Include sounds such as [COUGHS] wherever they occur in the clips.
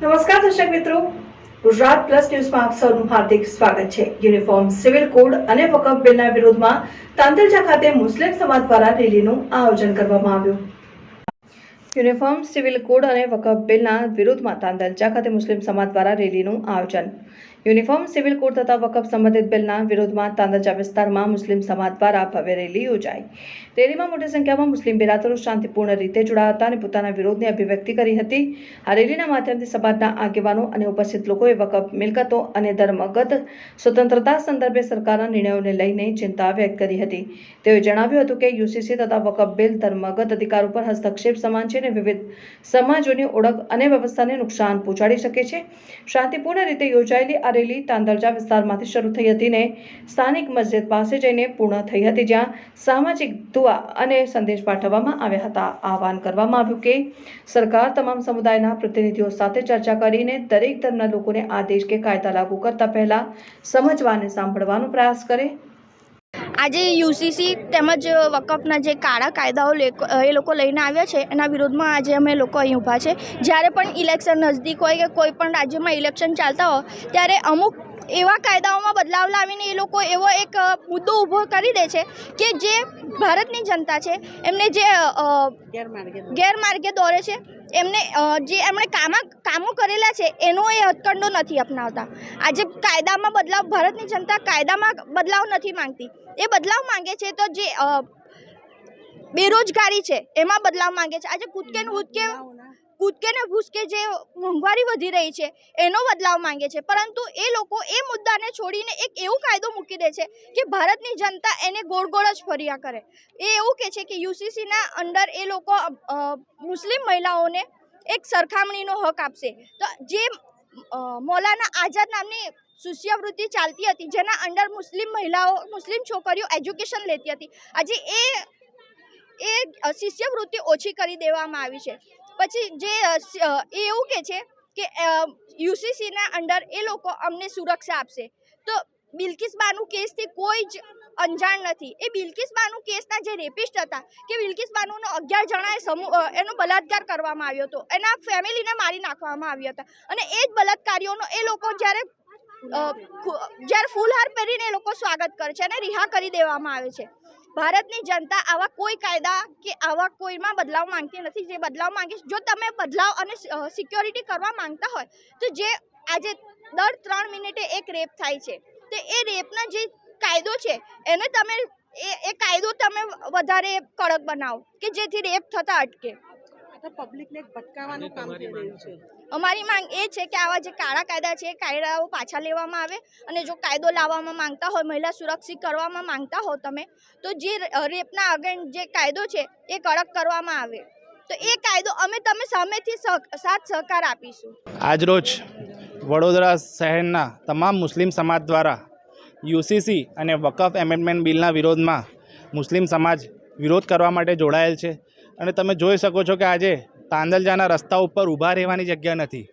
નમસ્કાર દર્શક મિત્રો. ગુજરાત પ્લસ ન્યૂઝમાં આપ સૌનું હાર્દિક સ્વાગત છે. યુનિફોર્મ સિવિલ કોડ અને વકફ બિલના વિરોધમાં તાંતરજા ખાતે મુસ્લિમ સમાજ દ્વારા રેલીનું આયોજન કરવામાં આવ્યું. યુનિફોર્મ સિવિલ કોડ અને વકફ બિલના વિરોધમાં તાંદલજા ખાતે મુસ્લિમ સમાજ દ્વારા રેલીનું આયોજન. યુનિફોર્મ સિવિલ કોડ તથા વકફ સંબંધિત બિલના વિરોધમાં તાંદાચા વિસ્તારમાં મુસ્લિમ સમાજ દ્વારા ભવ્ય રેલી યોજાઈ. રેલીમાં મોટી સંખ્યામાં મુસ્લિમ બિરાદરો શાંતિપૂર્ણ રીતે જોડાયા હતા અને પોતાના વિરોધની અભિવ્યક્તિ કરી હતી. આ રેલીના માધ્યમથી સમાજના આગેવાનો અને ઉપસ્થિત લોકોએ વકફ મિલકતો અને ધર્મગત સ્વતંત્રતા સંદર્ભે સરકારના નિર્ણયોને લઈને ચિંતા વ્યક્ત કરી હતી. તેઓએ જણાવ્યું હતું કે યુસીસી તથા વકફ બિલ ધર્મગત અધિકારો પર હસ્તક્ષેપ સમાન છે અને વિવિધ સમાજોની ઓળખ અને વ્યવસ્થાને નુકસાન પહોંચાડી શકે છે. શાંતિપૂર્ણ રીતે યોજાયેલી આ તાંદરજા વિસ્તારમાંથી શરૂ થઈ હતી ને સ્થાનિક મસ્જિદ પાસે જઈને પૂર્ણ થઈ હતી, જ્યાં સામાજિક દુઆ અને સંદેશ પાઠવવામાં આવ્યા હતા. આહવાન કરવામાં આવ્યું કે સરકાર તમામ સમુદાયના પ્રતિનિધિઓ સાથે ચર્ચા કરીને દરેક ધર્મના લોકોને આદેશ કે કાયદા લાગુ કરતા પહેલા સમજવા અને સાંભળવાનો પ્રયાસ કરે. આજે યુસીસી તેમજ વકફના જે કાળા કાયદાઓ એ લોકો લઈને આવ્યા છે, એના વિરોધમાં આજે અમે લોકો અહીં ઊભા છે. જ્યારે પણ ઇલેક્શન નજદીક હોય કે કોઈ પણ રાજ્યમાં ઇલેક્શન ચાલતા હોય, ત્યારે અમુક એવા કાયદાઓમાં બદલાવ લાવીને એ લોકો એવો એક મુદ્દો ઊભો કરી દે છે કે જે ભારતની જનતા છે એમને જે ગેરમાર્ગે દોરે. છે એમને જે એમણે કામા કામો કરેલા છે એનો એ હથકંડો નથી અપનાવતા. આજે કાયદામાં બદલાવ ભારતની જનતા કાયદામાં બદલાવ નથી માંગતી. એ બદલાવ માંગે છે તો જે બેરોજગારી છે એમાં બદલાવ માંગે છે. આજે કૂદકે ને ભૂતકે કૂદકે ને ભૂસકે જે મોંઘવારી વધી રહી છે, એનો બદલાવ માંગે છે. પરંતુ એ લોકો એ મુદ્દાને છોડીને એક એવું કાયદો મૂકી દે છે કે ભારતની જનતા એને ગોળ ગોળ જ ફર્યા કરે. એ એવું કહે છે કે યુસીસીના અંડર એ લોકો મુસ્લિમ મહિલાઓને એક સરખામણીનો હક આપશે. તો જે મૌલાના આઝાદ નામની શિષ્યવૃત્તિ ચાલતી હતી, જેના અંડર મુસ્લિમ મહિલાઓ, મુસ્લિમ છોકરીઓ એજ્યુકેશન લેતી હતી, આજે એ એ શિષ્યવૃત્તિ ઓછી કરી દેવામાં આવી છે. પછી જે એ એવું કે છે કે યુસીસીના અંડર એ લોકો અમને સુરક્ષા આપશે. તો બિલકિસ બાનું કેસથી કોઈ જ અંજાણ નથી. એ બિલકિસ બાનું કેસના જે રેપિસ્ટ હતા કે બિલકિસ બાનુનો અગિયાર જણાએ સમૂહ એનો બલાત્કાર કરવામાં આવ્યો હતો. એના ફેમિલીને મારી નાખવામાં આવ્યા હતા. અને એ જ બલાત્કારીઓનો એ લોકો જ્યારે જ્યારે ફૂલહાર પહેરીને એ લોકો સ્વાગત કરે છે અને રિહા કરી દેવામાં આવે છે. ભારતની જનતા આવા કોઈ કાયદા કે આવા કોઈમાં બદલાવ માંગતી નથી. જે બદલાવ માંગે જો તમે બદલાવ અને સિક્યોરિટી કરવા માંગતા હોય, તો જે આજે દર ત્રણ મિનિટે એક રેપ થાય છે, તો એ રેપના જે કાયદો છે, એને તમે એ કાયદો તમે વધારે કડક બનાવો કે જેથી રેપ થતા અટકે. તો પબ્લિકને ભટકાવવાનું કામ કરી રહ્યું છે. અમારી માંગ એ છે કે આવા જે કાળા કાયદા છે એ કાયદાઓ પાછા લેવામાં આવે અને જો કાયદો લાવવામાં માંગતા હોય મહિલા સુરક્ષિત કરવામાં માંગતા હો તમે તો જે રેપના અગેન્સ્ટ જે કાયદો છે એ કડક કરવામાં આવે. તો એ કાયદો અમે તમે સામેથી સહ- સાથ સહકાર આપીશું. આજરોજ વડોદરા શહેરના તમામ મુસ્લિમ સમાજ દ્વારા યુસીસી અને વકફ એમેન્ડમેન્ટ બિલના વિરોધમાં મુસ્લિમ સમાજ વિરોધ કરવા માટે જોડાયેલ છે. અને તમે જોઈ શકો છો કે આજે તાંદલજાના રસ્તા ઉપર ઊભા રહેવાની જગ્યા નથી.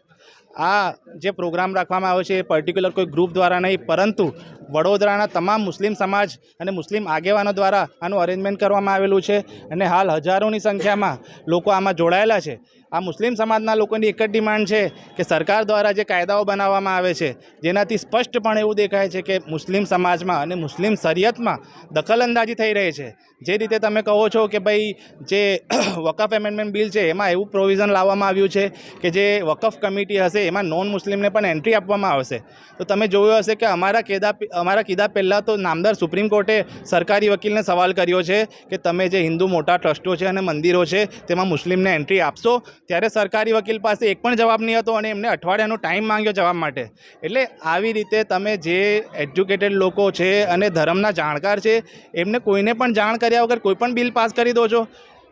આ જે પ્રોગ્રામ રાખવામાં આવ્યો છે એ પર્ટિક્યુલર કોઈ ગ્રુપ દ્વારા નહીં, પરંતુ વડોદરાના તમામ મુસ્લિમ સમાજ અને મુસ્લિમ આગેવાનો દ્વારા આનું અરેન્જમેન્ટ કરવામાં આવેલું છે અને હાલ હજારોની સંખ્યામાં લોકો આમાં જોડાયેલા છે. આ મુસ્લિમ સમાજના લોકોની એક જ ડિમાન્ડ છે કે સરકાર દ્વારા જે કાયદાઓ બનાવવામાં આવે છે, જેનાથી સ્પષ્ટપણે એવું દેખાય છે કે મુસ્લિમ સમાજમાં અને મુસ્લિમ શરિયતમાં દખલઅંદાજી થઈ રહી છે. જે રીતે તમે કહો છો કે ભાઈ જે [COUGHS] વકફ એમેન્ડમેન્ટ બિલ છે, એમાં એવું પ્રોવિઝન લાવવામાં આવ્યું છે કે જે વકફ કમિટી હશે, એમાં નોન મુસ્લિમને પણ એન્ટ્રી આપવામાં આવશે. તો તમે જોયું હશે કે અમારા કેદા અમારા કીધા પહેલાં તો નામદાર સુપ્રીમ કોર્ટે સરકારી વકીલને સવાલ કર્યો છે કે તમે જે હિન્દુ મોટા ટ્રસ્ટો છે અને મંદિરો છે, તેમાં મુસ્લિમને એન્ટ્રી આપશો? ત્યારે સરકારી વકીલ પાસે એક પણ જવાબ નહીં હતો અને એમને અઠવાડિયાનો ટાઈમ માંગ્યો જવાબ માટે. એટલે આવી રીતે તમે જે એજ્યુકેટેડ લોકો છે અને ધર્મના જાણકાર છે, એમને કોઈને પણ જાણ કર્યા વગર કોઈ પણ બિલ પાસ કરી દો છો.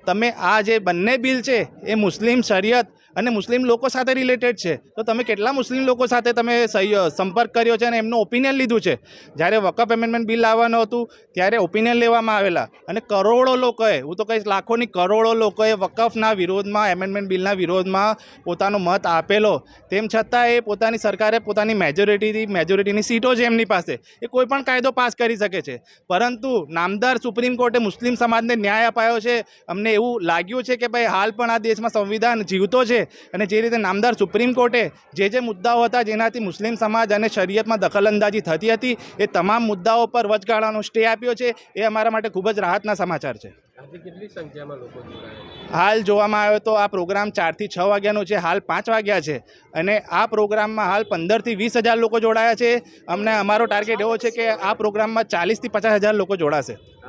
તમે આ જે બંને બિલ છે, એ મુસ્લિમ શરિયત અને મુસ્લિમ લોકો સાથે રિલેટેડ છે. તો તમે કેટલા મુસ્લિમ લોકો સાથે તમે સંપર્ક કર્યો છે અને એમનું ઓપિનિયન લીધું છે? જ્યારે વકફ એમેન્ડમેન્ટ બિલ આવવાનું હતું, ત્યારે ઓપિનિયન લેવામાં આવેલા. અને કરોડો લોકોએ, હું તો કહીશ લાખોની કરોડો લોકોએ વકફના વિરોધમાં એમેન્ડમેન્ટ બિલના વિરોધમાં પોતાનો મત આપેલો. તેમ છતાં એ પોતાની સરકારે પોતાની મેજોરિટીની મેજોરિટીની સીટો છે એમની પાસે. એ કોઈ પણ કાયદો પાસ કરી શકે છે. પરંતુ નામદાર સુપ્રીમ કોર્ટે મુસ્લિમ સમાજને ન્યાય અપાયો છે. અમને એવું લાગ્યું છે કે ભાઈ, હાલ પણ આ દેશમાં સંવિધાન જીવતો છે. અને જે રીતે નામદાર સુપ્રીમ કોર્ટે જે જે મુદ્દાઓ હતા જેનાથી મુસ્લિમ સમાજ અને શરીયતમાં દખલઅંદાજી થતી હતી એ તમામ મુદ્દાઓ પર વચગાળાનો સ્ટે આપ્યો છે. એ અમારા માટે ખૂબ જ રાહતના સમાચાર છે. હાલ જોવામાં આવ્યો તો આ પ્રોગ્રામ ચારથી છ વાગ્યાનો છે હાલ પાંચ વાગ્યા છે અને આ પ્રોગ્રામમાં હાલ પંદરથી વીસ હજાર લોકો જોડાયા છે. અમને અમારો ટાર્ગેટ એવો છે કે આ પ્રોગ્રામમાં ચાલીસથી પચાસ હજાર લોકો જોડાશે.